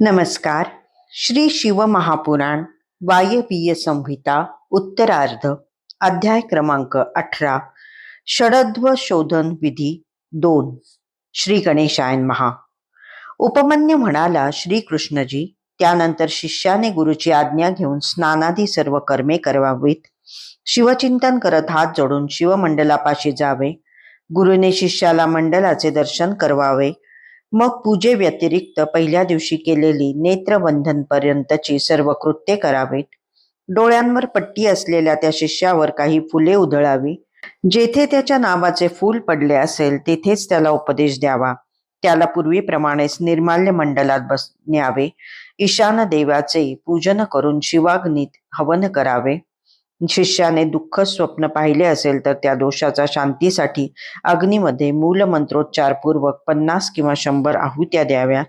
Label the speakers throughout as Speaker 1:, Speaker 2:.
Speaker 1: नमस्कार. श्री शिव महापुराण वायवीय संहिता उत्तरार्ध अध्याय क्रमांक अठरा षडध्व शोधन विधी दोन श्री गणेशायन महा उपमन्य म्हणाला श्रीकृष्णजी त्यानंतर शिष्याने गुरुची आज्ञा घेऊन स्नानादी सर्व कर्मे करावीत. शिवचिंतन करत हात जोडून शिवमंडलापाशी जावे. गुरुने शिष्याला मंडलाचे दर्शन करवावे. मग पूजे व्यतिरिक्त पहिल्या दिवशी केलेली नेत्रबंधन पर्यंतची सर्व कृत्ये करावीत. डोळ्यांवर पट्टी असलेल्या त्या शिष्यावर काही फुले उधळावी. जेथे त्याच्या नावाचे फूल पडले असेल तेथेच त्याला उपदेश द्यावा. त्याला पूर्वीप्रमाणेच निर्माल्य मंडलात बस न्यावे. ईशान देवाचे पूजन करून शिवाग्नीत हवन करावे. शिष्याने दुःख स्वप्न पाहिले असेल तर त्या दोषाचा शांतीसाठी अग्नीमध्ये मूलमंत्रोच्चारपूर्वक पन्नास किंवा शंभर आहुत्या द्याव्या.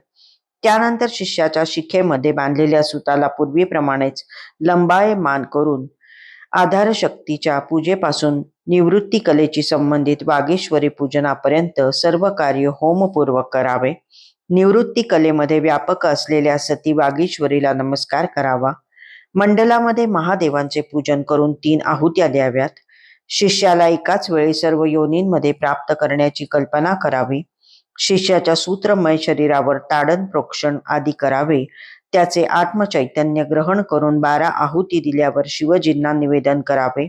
Speaker 1: त्यानंतर शिष्याच्या शिखेमध्ये बांधलेल्या सुताला पूर्वीप्रमाणेच लंबाय मान करून आधार शक्तीच्या पूजेपासून निवृत्ती कलेची संबंधित वागेश्वरी पूजनापर्यंत सर्व कार्य होमपूर्वक करावे. निवृत्ती कलेमध्ये व्यापक असलेल्या सती वागेश्वरीला नमस्कार करावा. मंडलामध्ये महादेवांचे पूजन करून तीन आहुत्या द्याव्यात. शिष्याला एकाच वेळी सर्व योनींमध्ये प्राप्त करण्याची कल्पना करावी. शिष्याच्या सूत्रमय शरीरावर ताडन प्रोक्षण आदी करावे. त्याचे आत्मचैतन्य ग्रहण करून बारा आहुती दिल्यावर शिवजींना निवेदन करावे.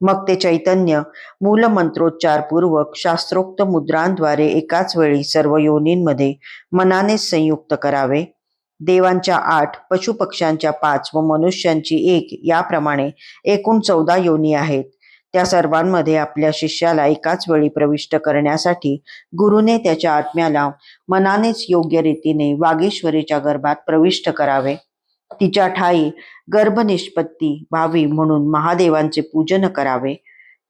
Speaker 1: मग ते चैतन्य मूलमंत्रोच्चारपूर्वक शास्त्रोक्त मुद्रांद्वारे एकाच वेळी सर्व योनींमध्ये मनाने संयुक्त करावे. देवांच्या आठ पशुपक्ष्यांच्या पाच व मनुष्यांची एक याप्रमाणे एकूण चौदा योनी आहेत. त्या सर्वांमध्ये आपल्या शिष्याला एकाच वेळी प्रविष्ट करण्यासाठी गुरुने त्याच्या आत्म्याला मनानेच योग्य रीतीने वागेश्वरीच्या गर्भात प्रविष्ट करावे. तिच्या ठाई गर्भनिष्पत्ती व्हावी म्हणून महादेवांचे पूजन करावे.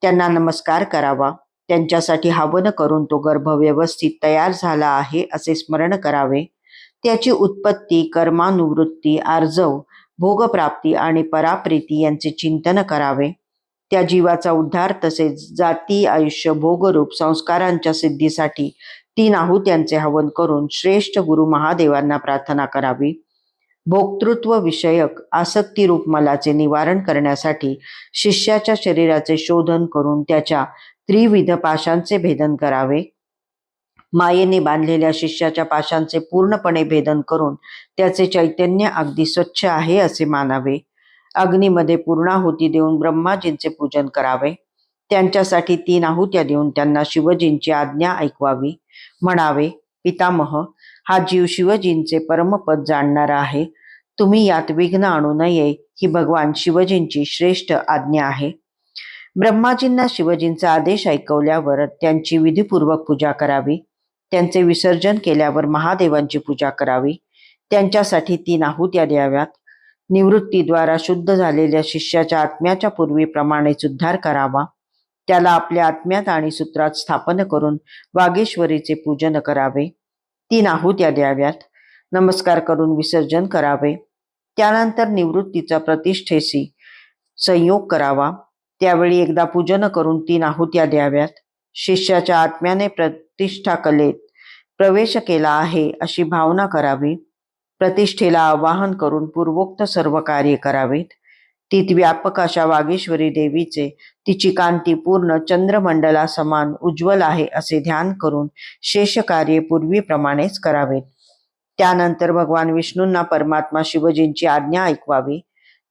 Speaker 1: त्यांना नमस्कार करावा. त्यांच्यासाठी हवन करून तो गर्भ व्यवस्थित तयार झाला आहे असे स्मरण करावे. त्याची उत्पत्ती कर्मानुवृत्ती आर्जव भोगप्राप्ती आणि पराप्रीती यांचे चिंतन करावे. त्या जीवाचा उद्धार तसेच जाती आयुष्य भोगरूप संस्कारांच्या सिद्धीसाठी तीन आहुत्यांचे हवन करून श्रेष्ठ गुरु महादेवांना प्रार्थना करावी. भोक्तृत्व विषयक आसक्तीरूप मलाचे निवारण करण्यासाठी शिष्याच्या शरीराचे शोधन करून त्याच्या त्रिविध पाशांचे भेदन करावे. मायेने बांधलेल्या शिष्याच्या पाशांचे पूर्णपणे भेदन करून त्याचे चैतन्य अगदी स्वच्छ आहे असे मानावे. अग्नीमध्ये पूर्णाहुती देऊन ब्रह्माजींचे पूजन करावे. त्यांच्यासाठी तीन आहुत्या देऊन त्यांना शिवजींची आज्ञा ऐकवावी. म्हणावे पितामह हा जीव शिवजींचे परमपद जाणणारा आहे. तुम्ही यात विघ्न आणू नये ही भगवान शिवजींची श्रेष्ठ आज्ञा आहे. ब्रह्माजींना शिवजींचा आदेश ऐकवल्यावर त्यांची विधीपूर्वक पूजा करावी. त्यांचे विसर्जन केल्यावर महादेवांची पूजा करावी. त्यांच्यासाठी तीन आहुत्या द्याव्यात. निवृत्तीद्वारा शुद्ध झालेल्या शिष्याच्या आत्म्याच्या पूर्वीप्रमाणेच उद्धार करावा. त्याला आपल्या आत्म्यात आणि सूत्रात स्थापन करून वागेश्वरीचे पूजन करावे. तीन आहुत्या द्याव्यात. नमस्कार करून विसर्जन करावे. त्यानंतर निवृत्तीचा प्रतिष्ठेशी संयोग करावा. त्यावेळी एकदा पूजन करून तीन आहुत्या द्याव्यात. शिष्याच्या आत्म्याने प्रतिष्ठा कलेत प्रवेश केला आहे अशी भावना करावी. प्रतिष्ठेला आवाहन करून पूर्वोक्त सर्व कार्य करावेत. तीत व्यापक अशा वागेश्वरी देवीचे तिची कांती पूर्ण चंद्रमंडला समान उज्ज्वल आहे असे ध्यान करून शेष कार्य पूर्वीप्रमाणेच करावेत. त्यानंतर भगवान विष्णूंना परमात्मा शिवजींची आज्ञा ऐकवावी.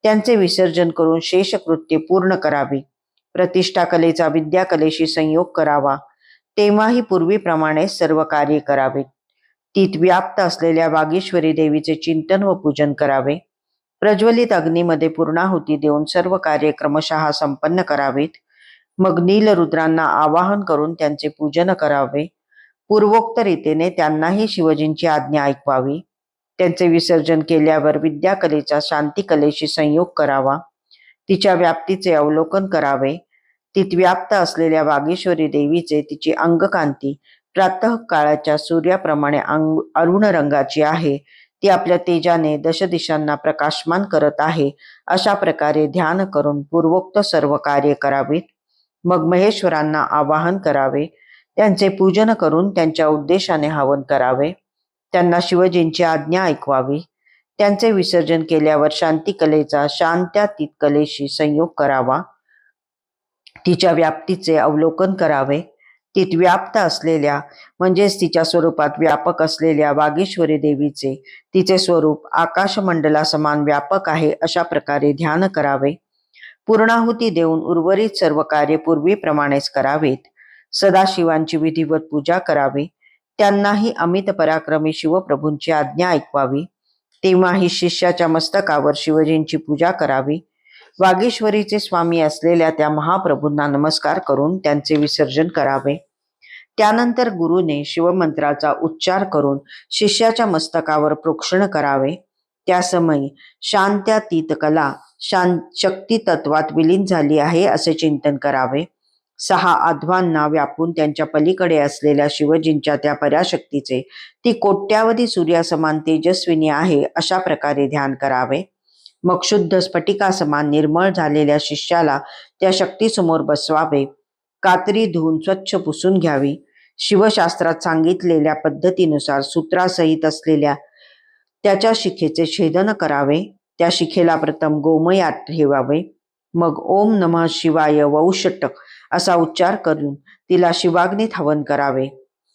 Speaker 1: त्यांचे विसर्जन करून शेष कृत्य पूर्ण करावी. प्रतिष्ठा कलेचा विद्या कलेशी संयोग करावा. तेव्हाही पूर्वीप्रमाणे सर्व कार्य करावेत तीत व्याप्त असलेल्या बागेश्वरी देवीचे चिंतन व पूजन करावे. प्रज्वलित अग्नीमध्ये पूर्णाहुती देऊन सर्व कार्य क्रमशः संपन्न करावेत. मग नील रुद्रांना आवाहन करून त्यांचे पूजन करावे. पूर्वोक्त रीतीने त्यांनाही शिवजींची आज्ञा ऐकवावी. त्यांचे विसर्जन केल्यावर विद्याकलेचा शांतिकलेशी संयोग करावा. तिच्या व्याप्तीचे अवलोकन करावे. तीत व्याप्त असलेल्या वागेश्वरी देवीचे तिची अंगकांती प्रातः काळाच्या सूर्याप्रमाणे अंग अरुण रंगाची आहे. ती आपल्या तेजाने दशदिशांना प्रकाशमान करत आहे. अशा प्रकारे ध्यान करून पूर्वोक्त सर्व कार्य करावीत. मग महेश्वरांना आवाहन करावे. त्यांचे पूजन करून त्यांच्या उद्देशाने हवन करावे. त्यांना शिवजींची आज्ञा ऐकवावी. त्यांचे विसर्जन केल्यावर शांती कलेचा शांत्यातीत कलेशी संयोग करावा. तिच्या व्याप्तीचे अवलोकन करावे. तीत व्याप्त असलेल्या म्हणजेच तिच्या स्वरूपात व्यापक असलेल्या वागीश्वरी देवीचे तिचे स्वरूप आकाशमंडला समान व्यापक आहे अशा प्रकारे ध्यान करावे. पूर्णाहुती देऊन उर्वरित सर्व कार्य पूर्वीप्रमाणेच करावेत. सदाशिवांची विधिवत पूजा करावी. त्यांनाही अमित पराक्रमी शिवप्रभूंची आज्ञा ऐकवावी. तेव्हाही शिष्याच्या मस्तकावर शिवजींची पूजा करावी. वागीश्वरीचे स्वामी असलेल्या त्या महाप्रभूंना नमस्कार करून त्यांचे विसर्जन करावे. त्यानंतर गुरुने शिवमंत्राचा उच्चार करून शिष्याच्या मस्तकावर प्रोक्षण करावे. त्यासमयी शांत्यातीत कला शांत शक्ती तत्वात विलीन झाली आहे असे चिंतन करावे. सहा आध्वांना व्यापून त्यांच्या पलीकडे असलेल्या शिवजींच्या त्या पराशक्तीचे ती कोट्यावधी सूर्यासमान तेजस्विनी आहे अशा प्रकारे ध्यान करावे. मग शुद्ध स्फटिकासमान निर्मळ झालेल्या शिष्याला त्या शक्तीसमोर बसवावे. कात्री धुवून स्वच्छ पुसून घ्यावी. शिवशास्त्रात सांगितलेल्या पद्धतीनुसार सूत्रासहित असलेल्या त्याच्या शिखेचे छेदन करावे. त्या शिखेला प्रथम गोमयात ठेवावे. मग ओम नमः शिवाय वौषटक असा उच्चार करून तिला शिवाग्नीत हवन करावे.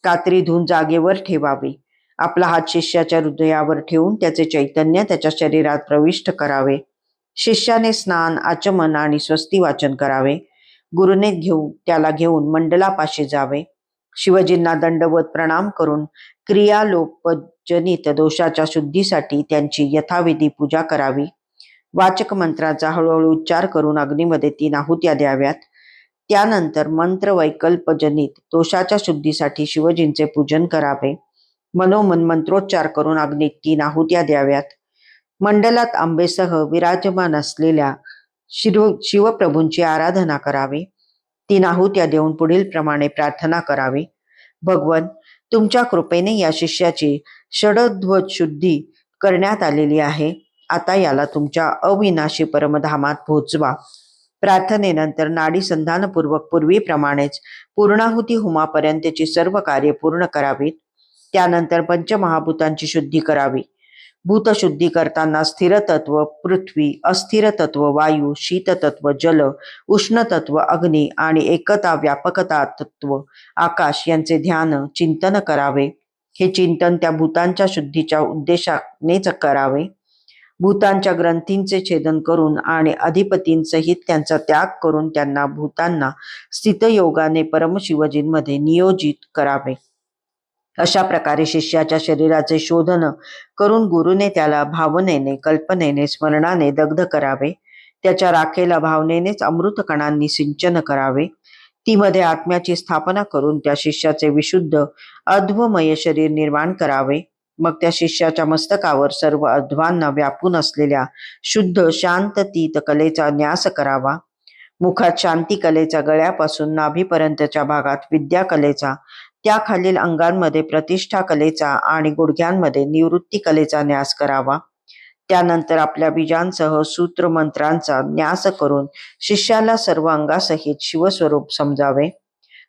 Speaker 1: कात्री धुवून जागेवर ठेवावी. आपला हात शिष्याच्या हृदयावर ठेवून त्याचे चैतन्य त्याच्या शरीरात प्रविष्ट करावे. शिष्याने स्नान आचमन आणि स्वस्ती वाचन करावे. गुरुने घेऊन त्याला घेऊन मंडलापाशी जावे. शिवजींना दंडवत प्रणाम करून क्रियालोपजनित दोषाच्या शुद्धीसाठी त्यांची यथाविधी पूजा करावी. वाचक मंत्राचा हळूहळू उच्चार करून अग्नीमध्ये तीन आहुत्या द्याव्यात. त्यानंतर मंत्र वैकल्पजनित दोषाच्या शुद्धीसाठी शिवजींचे पूजन करावे. मनोमन मंत्रोच्चार करून अग्नीत तीन आहुत्या द्याव्यात. मंडलात आंबेसह विराजमान असलेल्या शिव शिवप्रभूंची आराधना करावी. तीन आहुत्या देऊन पुढील प्रमाणे प्रार्थना करावी. भगवन तुमच्या कृपेने या शिष्याची षडध्वज शुद्धी करण्यात आलेली आहे. आता याला तुमच्या अविनाशी परमधामात पोहोचवा. प्रार्थनेनंतर नाडी संधानपूर्वक पूर्वीप्रमाणेच पूर्णाहुती होमापर्यंतची सर्व कार्य पूर्ण करावीत. त्यानंतर पंचमहाभूतांची शुद्धी करावी. भूतशुद्धी करताना स्थिरतत्व पृथ्वी अस्थिर तत्व वायू शीततत्व जल उष्ण तत्व अग्नी आणि एकता व्यापकता तत्व आकाश यांचे ध्यान चिंतन करावे. हे चिंतन त्या भूतांच्या शुद्धीच्या उद्देशानेच करावे. भूतांच्या ग्रंथींचे छेदन करून आणि अधिपतींसहित त्यांचा त्याग करून त्यांना भूतांना स्थितयोगाने परमशिवजींमध्ये नियोजित करावे. अशा प्रकारे शिष्याच्या शरीराचे शोधन करून गुरुने त्याला भावनेने कल्पनेने स्मरणाने दग्ध करावे. त्याच्या राखेला भावनेनेच अमृत कणांनी सिंचन करावे. ती मध्ये आत्म्याची स्थापना करून त्या शिष्याचे विशुद्ध अध्वमय शरीर निर्माण करावे. मग त्या शिष्याच्या मस्तकावर सर्व अध्वांना व्यापून असलेल्या शुद्ध शांततीत कलेचा न्यास करावा. मुखात शांती कलेचा गळ्यापासून नाभीपर्यंतच्या भागात विद्या कलेचा त्याखालील अंगांमध्ये प्रतिष्ठा कलेचा आणि गुडघ्यांमध्ये निवृत्ती कलेचा न्यास करावा. त्यानंतर आपल्या बीजांसह सूत्र मंत्रांचा न्यास करून शिष्याला सर्व अंगासहित शिवस्वरूप समजावे.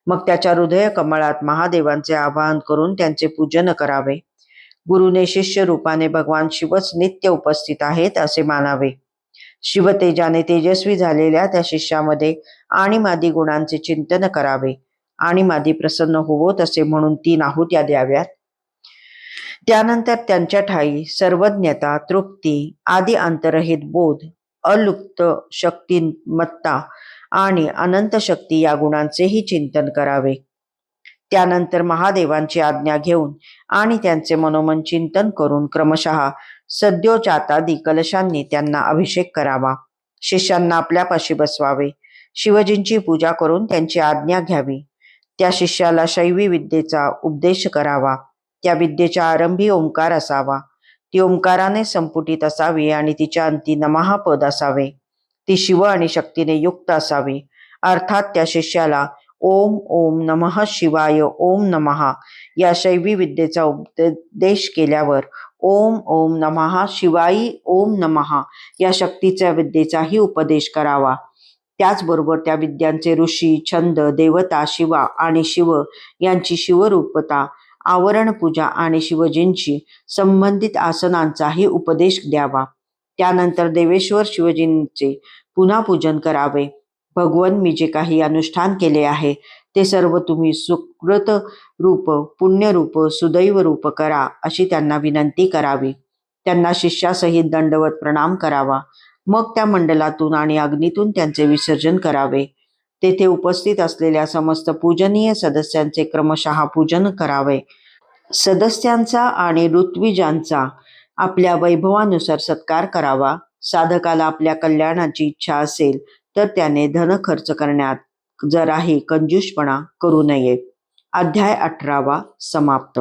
Speaker 1: मग त्याच्या हृदय कमळात महादेवांचे आवाहन करून त्यांचे पूजन करावे. गुरुने शिष्य रूपाने भगवान शिवच नित्य उपस्थित आहेत असे मानावे. शिवतेजाने तेजस्वी झालेल्या त्या शिष्यामध्ये आणि मादी गुणांचे चिंतन करावे. आणि मादी प्रसन्न होवो तसे म्हणून तीन आहुत्या द्याव्यात. त्यानंतर त्यांच्या ठाई सर्वज्ञता तृप्ती आदी अंतरहित बोध अलुप्त शक्तिमत्ता आणि अनंत शक्ती या गुणांचेही चिंतन करावे. त्यानंतर महादेवांची आज्ञा घेऊन आणि त्यांचे मनोमन चिंतन करून क्रमशः सद्योजातादी कलशांनी त्यांना अभिषेक करावा. शिष्यांना आपल्यापाशी बसवावे. शिवजींची पूजा करून त्यांची आज्ञा घ्यावी. त्या शिष्याला शैवी विद्येचा उपदेश करावा. त्या विद्येच्या आरंभी ओंकार असावा. ती ओंकाराने संपुटीत असावी आणि तिच्या अंती नमहापद असावे. ती शिव आणि शक्तीने युक्त असावी. अर्थात त्या शिष्याला ओम ओम नमः शिवाय ओम नमः या शैवी विद्येचा उपदेश केल्यावर ओम ओम नमः शिवाई ओम नमः या शक्तीच्या विद्येचाही उपदेश करावा. त्याचबरोबर त्या विद्यांचे ऋषी छंद देवता शिवा आणि शिव यांची शिवरूपता आवरण पूजा आणि शिवजींशी संबंधित आसनांचाही उपदेश द्यावा. त्यानंतर देवेश्वर शिवजींचे पुन्हा पूजन करावे. भगवन मी जे काही अनुष्ठान केले आहे ते सर्व तुम्ही सुकृत रूप पुण्यरूप सुदैव रूप करा अशी त्यांना विनंती करावी. त्यांना शिष्यासहित दंडवत प्रणाम करावा. मग त्या मंडलातून आणि अग्नीतून त्यांचे विसर्जन करावे. तेथे उपस्थित असलेल्या समस्त पूजनीय सदस्यांचे क्रमशः पूजन करावे. सदस्यांचा आणि ऋत्विजांचा आपल्या वैभवानुसार सत्कार करावा. साधकाला आपल्या कल्याणाची इच्छा असेल तर त्याने धन खर्च करण्यात जराही कंजूषपणा करू नये. अध्याय अठरावा समाप्त.